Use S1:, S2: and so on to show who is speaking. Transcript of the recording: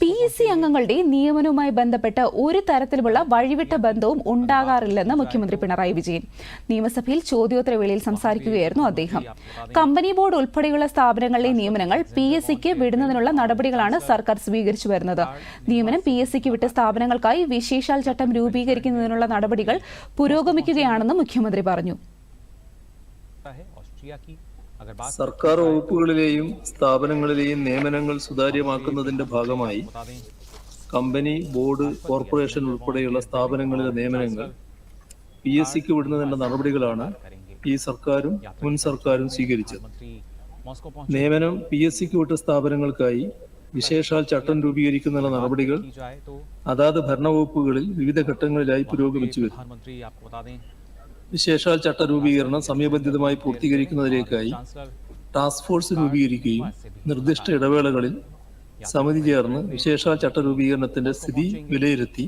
S1: P C അംഗങ്ങളുടെ നിയമനവുമായി ബന്ധപ്പെട്ട് ഒരു തരത്തിലുമുള്ള വഴിവിട്ട ബന്ധവും ഉണ്ടാകാറില്ലെന്ന് മുഖ്യമന്ത്രി പിണറായി വിജയൻ. നിയമസഭയിൽ ചോദ്യോത്തരവേളയിൽ സംസാരിക്കുകയായിരുന്നു അദ്ദേഹം. കമ്പനി ബോർഡ് ഉൾപ്പെടെയുള്ള സ്ഥാപനങ്ങളിലെ നിയമനങ്ങൾ പി എസ് സിക്ക് വിടുന്നതിനുള്ള നടപടികളാണ് സർക്കാർ സ്വീകരിച്ചു വരുന്നത്. നിയമനം പി എസ് സിക്ക് വിട്ട സ്ഥാപനങ്ങൾക്കായി വിശേഷാൽ ചട്ടം രൂപീകരിക്കുന്നതിനുള്ള നടപടികൾ പുരോഗമിക്കുകയാണെന്ന് മുഖ്യമന്ത്രി പറഞ്ഞു.
S2: സർക്കാർ വകുപ്പുകളിലെയും സ്ഥാപനങ്ങളിലെയും നിയമനങ്ങൾ സുതാര്യമാക്കുന്നതിന്റെ ഭാഗമായി കമ്പനി ബോർഡ് കോർപ്പറേഷൻ ഉൾപ്പെടെയുള്ള സ്ഥാപനങ്ങളിലെ നിയമനങ്ങൾ പി എസ് സിക്ക് വിടുന്നതിന്റെ നടപടികളാണ് ഈ സർക്കാരും മുൻ സർക്കാരും സ്വീകരിച്ചത്. നിയമനം പി എസ് സിക്ക് വിട്ട സ്ഥാപനങ്ങൾക്കായി വിശേഷാൽ ചട്ടം രൂപീകരിക്കുന്ന നടപടികൾ അതാത് ഭരണവകുപ്പുകളിൽ വിവിധ ഘട്ടങ്ങളിലായി പുരോഗമിച്ചു
S3: വരും
S2: വിശേഷാൽ ചട്ട രൂപീകരണം സമയബന്ധിതമായി പൂർത്തീകരിക്കുന്നതിലേക്കായി ടാസ്ക് ഫോഴ്സ് രൂപീകരിക്കുകയും നിർദ്ദിഷ്ട ഇടവേളകളിൽ സമിതി ചേർന്ന് വിശേഷാൽ ചട്ട രൂപീകരണത്തിന്റെ സ്ഥിതി വിലയിരുത്തി